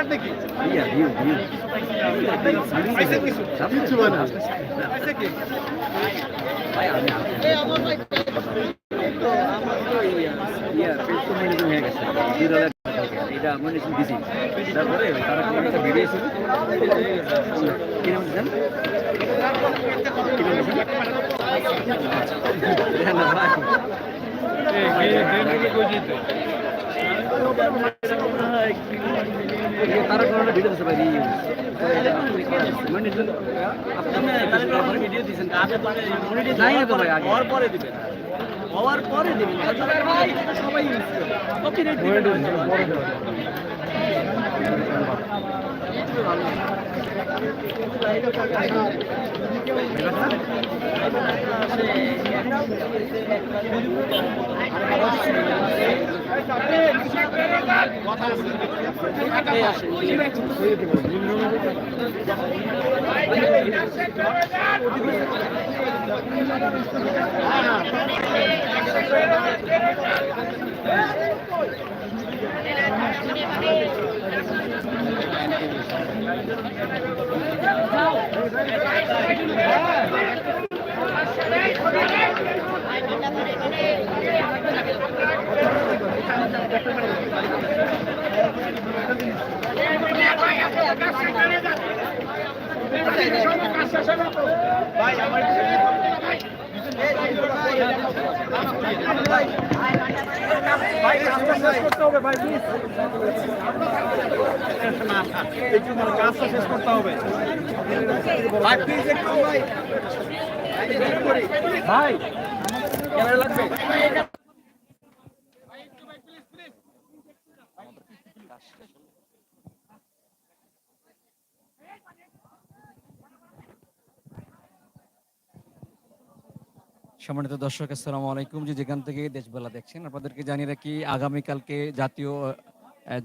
কাট নাকি? কিছু এটা আমার নিশ্চয় দিছি। তারপরে তারা কোনো একটা ভিডিও ছিল। না ভাই হওয়ার পরে দিবেন সবাই কপিরাইট দিবেন। ভাই কাজটা শেষ করতে হবে ভাই প্লিজ একটু মানে কাজটা শেষ করতে হবে ভাই প্লিজ লাগবে? সম্মানিত দর্শক আসসালামু আলাইকুম। যে যেখান থেকে দেশবেলা দেখছেন আপনাদেরকে জানিয়ে রাখি আগামীকালকে জাতীয়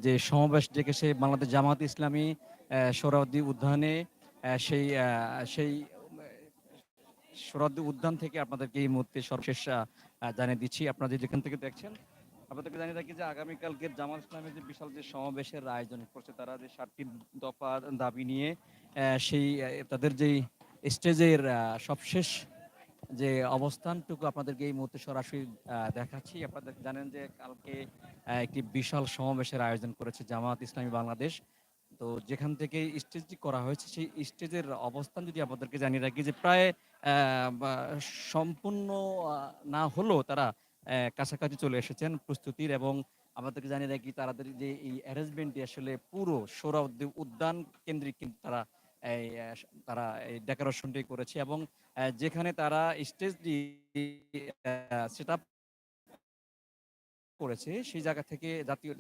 যে সমাবেশ ডেকেছে বাংলাদেশ জামাত ইসলামী আহ, উদ্যানে সেই সেই সোহরাওয়ার্দী উদ্যান থেকে আপনাদেরকে এই মুহূর্তে সর্বশেষ জানিয়ে দিচ্ছি। আপনারা যেখান থেকে দেখছেন আপনাদেরকে জানিয়ে রাখি যে আগামীকালকে জামাত ইসলামের যে বিশাল যে সমাবেশের আয়োজন করছে তারা যে সাতটি দফা দাবি নিয়ে সেই তাদের যেই স্টেজের সবশেষ যে অবস্থানটুকু আপনাদেরকে এই মুহূর্তে সরাসরি দেখাচ্ছি। আপনাদের জানেন যে কালকে একটি বিশাল সমাবেশের আয়োজন করেছে জামাত ইসলামী বাংলাদেশ। তো যেখান থেকে স্টেজটি করা হয়েছে, সেই স্টেজের অবস্থান যদি আপনাদেরকে জানিয়ে রাখি যে প্রায় সম্পূর্ণ না হলেও তারা কাছাকাছি চলে এসেছেন প্রস্তুতির এবং আমাদেরকে জানিয়ে রাখি তাদের যে এই অ্যারেঞ্জমেন্টটি আসলে পুরো সৌরাউদ্দি উদ্যান কেন্দ্রিক কিন্তু তারা এই তারা এই ডেকোরেশনটি করেছে এবং যেখানে তারা স্টেজটি সেট আপ করেছে, সেই জায়গা থেকে জাতীয়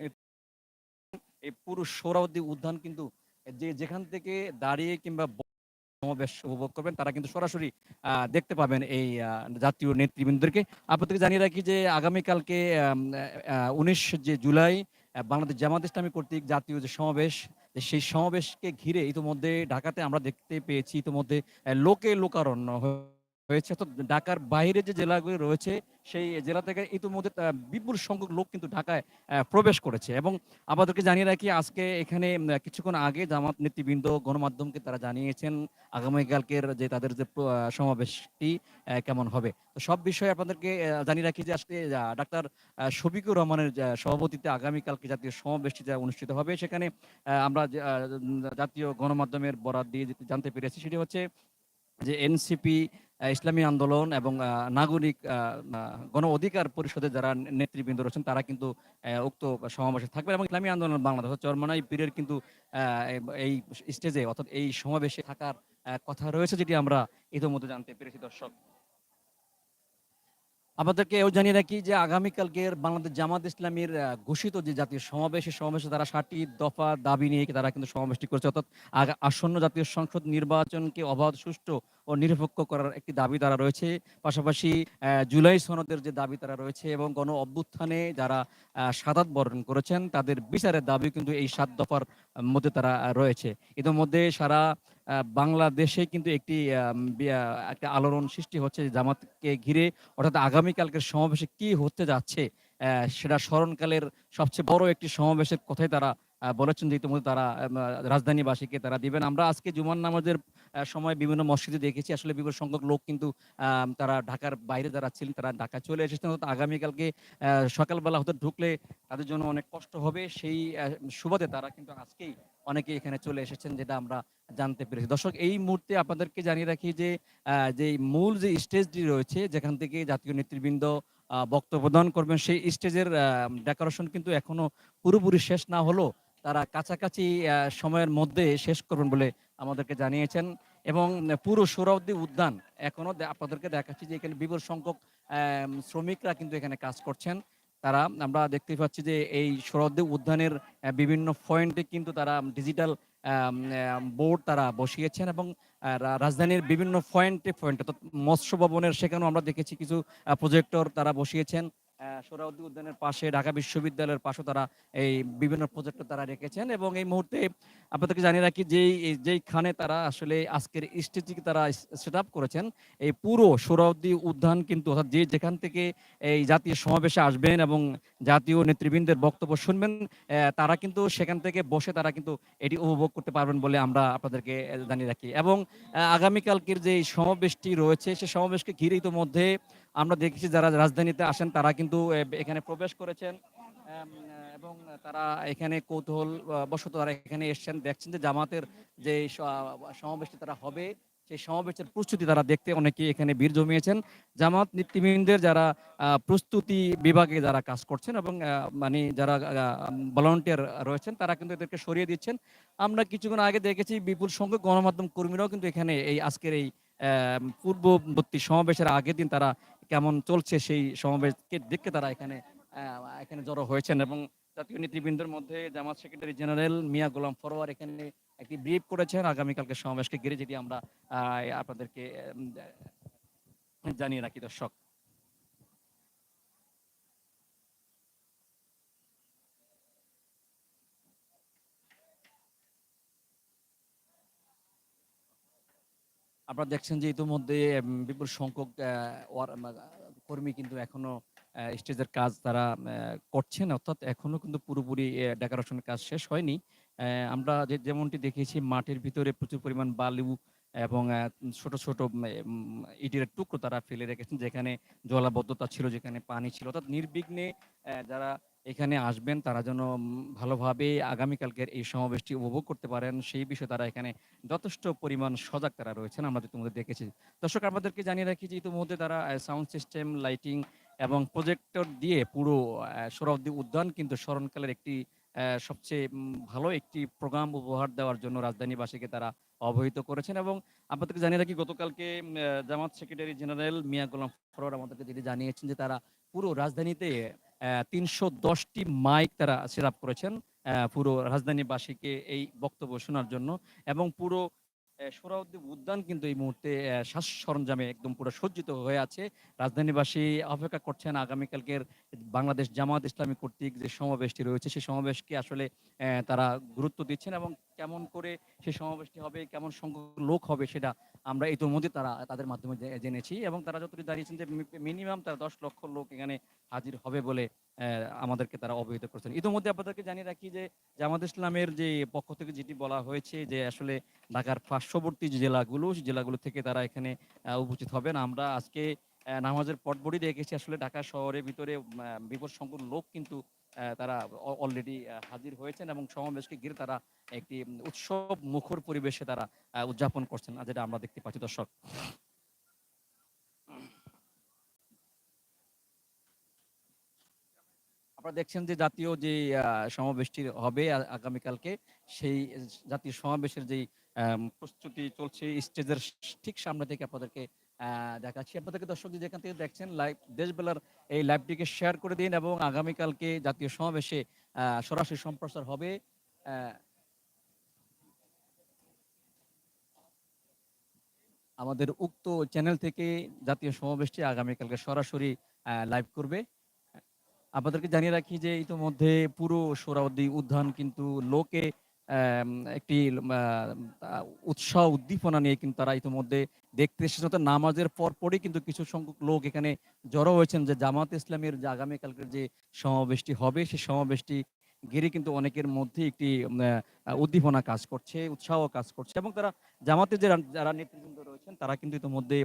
এই পুরো সৌরাবতী উদ্যান কিন্তু যে, যেখান থেকে দাঁড়িয়ে কিংবা সমাবেশ উপভোগ করবেন, তারা কিন্তু সরাসরি দেখতে পাবেন এই জাতীয় নেতৃবৃন্দদেরকে আপনাদেরকে জানিয়ে রাখি যে, আগামীকালকে উনিশ যে জুলাই বাংলাদেশ জামাত ইসলামী কর্তৃক জাতীয় যে সমাবেশ সেই সমাবেশকে ঘিরে ইতিমধ্যে ঢাকাতে আমরা দেখতে পেয়েছি, ইতিমধ্যে লোকে লোকারণ্য হয়েছে। তো ঢাকার বাইরে যে জেলাগুলি রয়েছে, সেই জেলা থেকে ইতিমধ্যে বিপুল সংখ্যক লোক কিন্তু ঢাকায় প্রবেশ করেছে। এবং আমাদেরকে জানিয়ে রাখি, আজকে এখানে কিছুক্ষণ আগে জামাত নেতৃবৃন্দ গণমাধ্যমকে তারা জানিয়েছেন, আগামীকালকের যে তাদের যে সমাবেশটি কেমন হবে। তো সব বিষয়ে আপনাদেরকে জানিয়ে রাখি যে আজকে ডাক্তার শফিকুর রহমানের সভাপতিতে আগামীকালকে জাতীয় সমাবেশটি অনুষ্ঠিত হবে, সেখানে আমরা জাতীয় গণমাধ্যমের বরাদ দিয়ে জানতে পেরেছি, সেটি হচ্ছে যে এনসিপি ইসলামী আন্দোলন এবং নাগরিক গণ অধিকার পরিষদের যারা নেতৃবৃন্দ রয়েছেন, তারা কিন্তু উক্ত সমাবেশে থাকবে এবং ইসলামী আন্দোলন বাংলাদেশ। চরমনাই পীরের কিন্তু এই স্টেজে অর্থাৎ এই সমাবেশে থাকার কথা রয়েছে যেটি আমরা ইতিমধ্যে জানতে পেরেছি, দর্শক। আমাদেরকে এও জানিয়ে রাখি যে আগামীকালকের বাংলাদেশ জামাত ইসলামীর ঘোষিত যে জাতীয় সমাবেশ সেই সমাবেশে তারা ষাটটি দফা দাবি নিয়ে তারা কিন্তু সমাবেশটি করছে। অর্থাৎ আসন্ন জাতীয় সংসদ নির্বাচনকে অবাধ, সুষ্ঠু ও নিরপেক্ষ করার একটি দাবি তারা রয়েছে। পাশাপাশি জুলাই সনদের যে দাবি তারা রয়েছে এবং গণ অভ্যুত্থানে যারা শাহাদাত বরণ করেছেন, তাদের বিচারের দাবি কিন্তু এই সাত দফার মধ্যে তারা রয়েছে। ইতিমধ্যে সারা বাংলাদেশে কিন্তু একটি একটা আলোড়ন সৃষ্টি হচ্ছে জামাতকে ঘিরে। অর্থাৎ আগামীকালকের সমাবেশে কি হতে যাচ্ছে সেটা স্মরণকালের সবচেয়ে বড় একটি সমাবেশের কথাই তারা বলেছেন যে ইতিমধ্যে তারা রাজধানীবাসীকে তারা দিবেন। আমরা আজকে জুমান নামাজের সময় বিভিন্ন মসজিদে দেখেছি, আসলে বিপুল সংখ্যক লোক কিন্তু তারা ঢাকার বাইরে যারা ছিলেন, তারা ঢাকা চলে এসেছেন। হয়তো আগামীকালকে সকালবেলা হয়তো ঢুকলে তাদের জন্য অনেক কষ্ট হবে। সেই সুবাদে তারা কিন্তু আজকেই অনেকে এখানে চলে এসেছেন যেটা আমরা জানতে পেরেছি। দর্শক, এই মুহূর্তে আপনাদেরকে জানিয়ে রাখি যে যে মূল যে স্টেজটি রয়েছে, যেখান থেকে জাতীয় নেতৃবৃন্দ বক্তব্য প্রদান করবেন, সেই স্টেজের ডেকোরেশন কিন্তু এখনও পুরোপুরি শেষ না হলো তারা কাছাকাছি সময়ের মধ্যে শেষ করবেন বলে আমাদেরকে জানিয়েছেন। এবং পুরো সোহরাওয়ার্দী উদ্যান এখনও আপনাদেরকে দেখাচ্ছি যে এখানে বিপুল সংখ্যক শ্রমিকরা কিন্তু এখানে কাজ করছেন। তারা, আমরা দেখতে পাচ্ছি যে এই সোহরাওয়ার্দী উদ্যানের বিভিন্ন পয়েন্টে কিন্তু তারা ডিজিটাল বোর্ড তারা বসিয়েছেন এবং রাজধানীর বিভিন্ন পয়েন্টে পয়েন্টে মৎস্য ভবনের সেখানেও আমরা দেখেছি কিছু প্রজেক্টর তারা বসিয়েছেন। আহ, উদ্যানের পাশে ঢাকা বিশ্ববিদ্যালয়ের পাশে তারা এই বিভিন্ন প্রজেক্টর তারা রেখেছেন এবং এই মুহূর্তে আপনাদেরকে জানিয়ে রাখি যেই যেইখানে তারা আসলে আজকের স্টেজটিকে তারা সেট করেছেন এই পুরো সোহরাওয়ার্দী উদ্যান কিন্তু অর্থাৎ যে যেখান থেকে এই জাতীয় সমাবেশে আসবেন এবং জাতীয় নেতৃবৃন্দের বক্তব্য শুনবেন তারা কিন্তু সেখান থেকে বসে তারা কিন্তু এটি উপভোগ করতে পারবেন বলে আমরা আপনাদেরকে জানিয়ে রাখি। এবং আগামীকালকের যে সমাবেশটি রয়েছে সেই সমাবেশকে ঘিরে ইতিমধ্যে আমরা দেখেছি যারা রাজধানীতে আসেন, তারা কিন্তু এখানে প্রবেশ করেছেন এবং তারা এখানে কৌতূহল বশত তারা এখানে এসেছেন। দেখছেন যে জামাতের যে সমাবেশটি তারা হবে, সেই সমাবেশের প্রস্তুতি তারা দেখতে অনেকে এখানে ভিড় জমিয়েছেন। জামাত নেতৃবৃন্দের যারা প্রস্তুতি বিভাগে যারা কাজ করছেন এবং মানে যারা ভলান্টিয়ার রয়েছেন, তারা কিন্তু এদেরকে সরিয়ে দিচ্ছেন। আমরা কিছুক্ষণ আগে দেখেছি বিপুল সংখ্যক গণমাধ্যম কর্মীরাও কিন্তু এখানে এই আজকের এই পূর্ববর্তী সমাবেশের আগের দিন তারা কেমন চলছে সেই সমাবেশকে দেখতে তারা এখানে এখানে জড়ো হয়েছেন এবং জাতীয় নেতৃবৃন্দের মধ্যে জামাত সেক্রেটারি জেনারেল মিয়া গোলাম ফরোয়ার এখানে একটি ব্রিফ করেছেন। আগামীকালকে সমাবেশকে ঘিরে যেটি আমরা আপনাদেরকে জানিয়ে রাখি দর্শক। আপনারা দেখছেন যে ইতিমধ্যে বিপুল সংখ্যক কর্মী কিন্তু এখনও স্টেজের কাজ তারা করছেন। অর্থাৎ এখনও কিন্তু পুরোপুরি ডেকোরেশনের কাজ শেষ হয়নি। আমরা যে, যেমনটি দেখেছি মাটির ভিতরে প্রচুর পরিমাণ বালু এবং ছোট ছোট ইটের টুকরো তারা ফেলে রেখেছেন, যেখানে জলাবদ্ধতা ছিল, যেখানে পানি ছিল। অর্থাৎ নির্বিঘ্নে যারা এখানে আসবেন, তারা যেন ভালোভাবে আগামীকালকের এই সমাবেশটি উপভোগ করতে পারেন। সেই বিষয়ে তারা এখানে যথেষ্ট পরিমাণ সজাগ তারা রয়েছেন, আমরা ইতিমধ্যে দেখেছি। দর্শক আমাদেরকে জানিয়ে রাখি যে ইতিমধ্যে তারা সাউন্ড সিস্টেম লাইটিং এবং প্রজেক্টর দিয়ে পুরো সোহরাওয়ার্দী উদ্যান কিন্তু স্মরণকালের একটি সবচেয়ে ভালো একটি প্রোগ্রাম উপহার দেওয়ার জন্য রাজধানীবাসীকে তারা অবহিত করেছেন এবং আপনাদেরকে জানিয়ে রাখি, গতকালকে জামাত সেক্রেটারি জেনারেল মিয়া গোলাম ফরোয়ার আমাদেরকে যেটি জানিয়েছেন যে তারা পুরো রাজধানীতে তিনশো দশটি মাইক তারা সেট আপ করেছেন পুরো রাজধানীবাসীকে এই বক্তব্য শোনার জন্য এবং পুরো আহ, উদ্যান কিন্তু এই মুহূর্তে শ্বাস সরঞ্জামে একদম পুরো সজ্জিত হয়ে আছে। রাজধানীবাসী অপেক্ষা করছেন আগামীকালকের বাংলাদেশ জামাত ইসলামী কর্তৃক যে সমাবেশটি রয়েছে সেই সমাবেশকে আসলে তারা গুরুত্ব দিচ্ছেন এবং কেমন করে সেই সমাবেশটি হবে, কেমন সংখ্যক লোক হবে সেটা আমরা ইতিমধ্যে তারা, তাদের মাধ্যমে জেনেছি এবং তারা যতটুকু দাঁড়িয়েছেন যে মিনিমাম তারা দশ লক্ষ লোক এখানে হাজির হবে বলে আমাদেরকে তারা অবহিত করছেন। ইতিমধ্যে আপনাদেরকে জানিয়ে রাখি যে জামাত ইসলামের যে পক্ষ থেকে যেটি বলা হয়েছে যে আসলে ঢাকার পার্শ্ববর্তী যে জেলাগুলো জেলাগুলো থেকে তারা এখানে উপস্থিত হবেন। আমরা আজকে নামাজের পটবড়ি দেখেছি আসলে ঢাকা শহরের ভিতরে বিপদ সংখ্যক লোক কিন্তু তারা অলরেডি হাজির হয়েছেন এবং সমাবেশকে ঘিরে তারা একটি উৎসব মুখর পরিবেশে তারা উদযাপন করছেন যেটা আমরা দেখতে পাচ্ছি দর্শক। আপনারা দেখছেন যে জাতীয় যে সমাবেশটি হবে আগামীকালকে সেই জাতীয় সমাবেশের আম, প্রস্তুতি চলছে স্টেজের ঠিক সামনে থেকে আপনাদেরকে দেখাচ্ছি। আপনাদেরকে দর্শক যেখান থেকে দেখছেন লাইভ দেশবেলার এই লাইভটিকে শেয়ার করে দিন এবং আগামীকালকে জাতীয় সমাবেশে সরাসরি সম্প্রচার হবে। আমাদের উক্ত চ্যানেল থেকে জাতীয় সমাবেশটি আগামীকালকে সরাসরি লাইভ করবে। আপনাদেরকে জানিয়ে রাখি যে ইতিমধ্যে পুরো সোহরাওয়ার্দী উদ্যান কিন্তু লোকে একটি উৎসাহ উদ্দীপনা নিয়ে কিন্তু তারা ইতিমধ্যে দেখতে এসেছে। অর্থাৎ নামাজের পর পরই কিন্তু কিছু সংখ্যক লোক এখানে জড়ো হয়েছেন যে জামাত ইসলামের যে আগামীকালকের যে সমাবেশটি হবে, সেই সমাবেশটি ঘিরে কিন্তু অনেকের মধ্যে একটি উদ্দীপনা কাজ করছে, উৎসাহ কাজ করছে এবং তারা জামাতের যে যারা নেতৃবৃন্দ রয়েছেন, তারা কিন্তু ইতিমধ্যে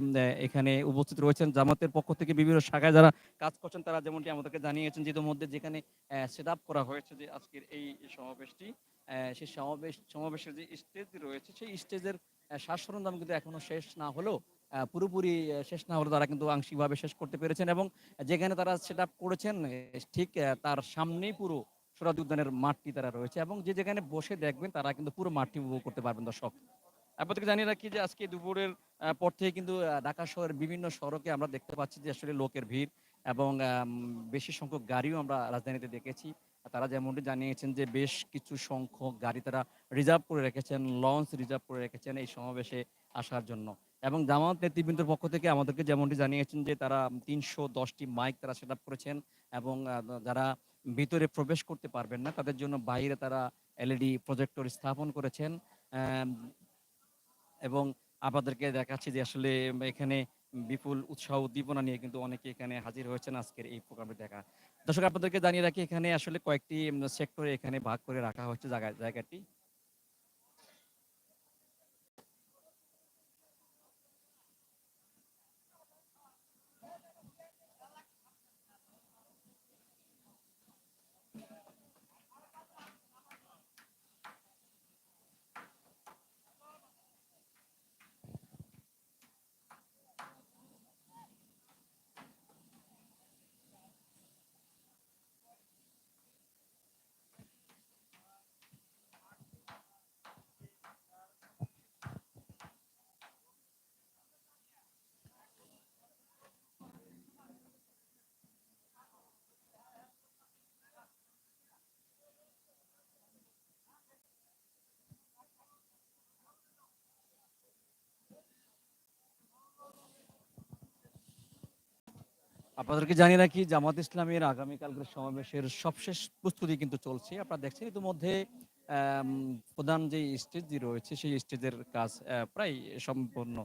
এখানে উপস্থিত রয়েছেন। জামাতের পক্ষ থেকে বিভিন্ন শাখায় যারা কাজ করছেন, তারা যেমনটি আমাদেরকে জানিয়েছেন যে ইতিমধ্যে যেখানে সেট করা হয়েছে যে আজকের এই সমাবেশটি সেই সমাবেশ, সমাবেশের যে স্টেজ রয়েছে, সেই স্টেজের শ্বাস সরঞ্জাম কিন্তু এখনও শেষ না হলেও পুরোপুরি শেষ না হলেও তারা কিন্তু আংশিকভাবে শেষ করতে পেরেছেন এবং যেখানে তারা সেট করেছেন ঠিক তার সামনেই পুরো সোরাদ উদ্যানের মাঠটি তারা রয়েছে এবং যে যেখানে বসে দেখবেন তারা কিন্তু পুরো মাঠটি উপভোগ করতে পারবেন, দর্শক। আপনাদেরকে জানিয়ে রাখি যে আজকে দুপুরের পর থেকে কিন্তু ঢাকা শহরের বিভিন্ন সড়কে আমরা দেখতে পাচ্ছি যে আসলে লোকের ভিড় এবং বেশি সংখ্যক গাড়িও আমরা রাজধানীতে দেখেছি। তারা যেমনটি জানিয়েছেন যে বেশ কিছু সংখ্যক গাড়ি তারা রিজার্ভ করে রেখেছেন লঞ্চ রিজার্ভ করে রেখেছেন এই সমাবেশে আসার জন্য। এবং জামাত নেতৃবৃন্দের পক্ষ থেকে আমাদেরকে যেমনটি জানিয়েছেন যে তারা তিনশো দশটি মাইক তারা সেট করেছেন এবং যারা ভিতরে প্রবেশ করতে পারবেন না, তাদের জন্য বাইরে তারা এলইডি প্রজেক্টর স্থাপন করেছেন। এবং আপনাদেরকে দেখাচ্ছি যে আসলে এখানে বিপুল উৎসাহ উদ্দীপনা নিয়ে কিন্তু অনেকে এখানে হাজির হয়েছেন আজকের এই প্রোগ্রামে দেখা। দর্শক, আপনাদেরকে জানিয়ে রাখি, এখানে আসলে কয়েকটি সেক্টরে এখানে ভাগ করে রাখা হচ্ছে জায়গা, জায়গাটি। আপনাদেরকে জানিয়ে রাখি জামাত ইসলামের আগামীকালকের সমাবেশের সবশেষ প্রস্তুতি কিন্তু চলছে। আপনারা দেখছেন ইতিমধ্যে প্রধান যে স্টেজটি রয়েছে সেই স্টেজের কাজ প্রায় সম্পূর্ণ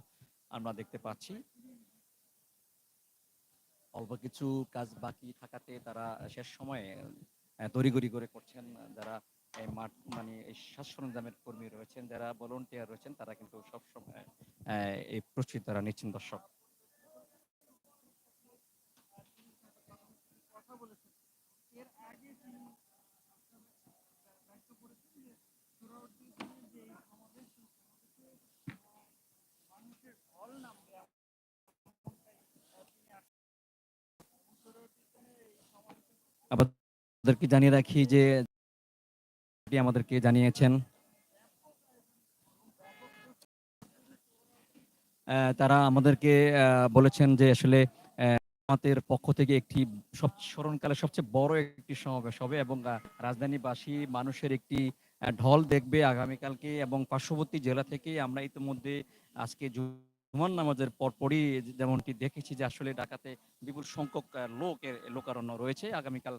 আমরা দেখতে পাচ্ছি। অল্প কিছু কাজ বাকি থাকাতে তারা শেষ সময়ে আহ, তড়িঘড়ি করে করছেন যারা এই মাঠ মানে এই শ্বাস সরঞ্জামের কর্মী রয়েছেন যারা ভলেন্টিয়ার রয়েছেন তারা কিন্তু সবসময় এই প্রস্তুতি তারা নিচ্ছেন দর্শক। আপনাদেরকে জানিয়ে রাখি যে আমাদেরকে জানিয়েছেন। তারা আমাদেরকে বলেছেন যে আসলে আহ, জামাতের পক্ষ থেকে একটি সব স্মরণকালে সবচেয়ে বড় একটি সমাবেশ হবে এবং রাজধানীবাসী মানুষের একটি ঢল দেখবে আগামীকালকে এবং পার্শ্ববর্তী জেলা থেকে আমরা ইতিমধ্যে আজকে জুমার নামাজের পরপরই যেমনটি দেখেছি যে আসলে ঢাকাতে বিপুল সংখ্যক লোকের লোকারণ্য রয়েছে। আগামীকাল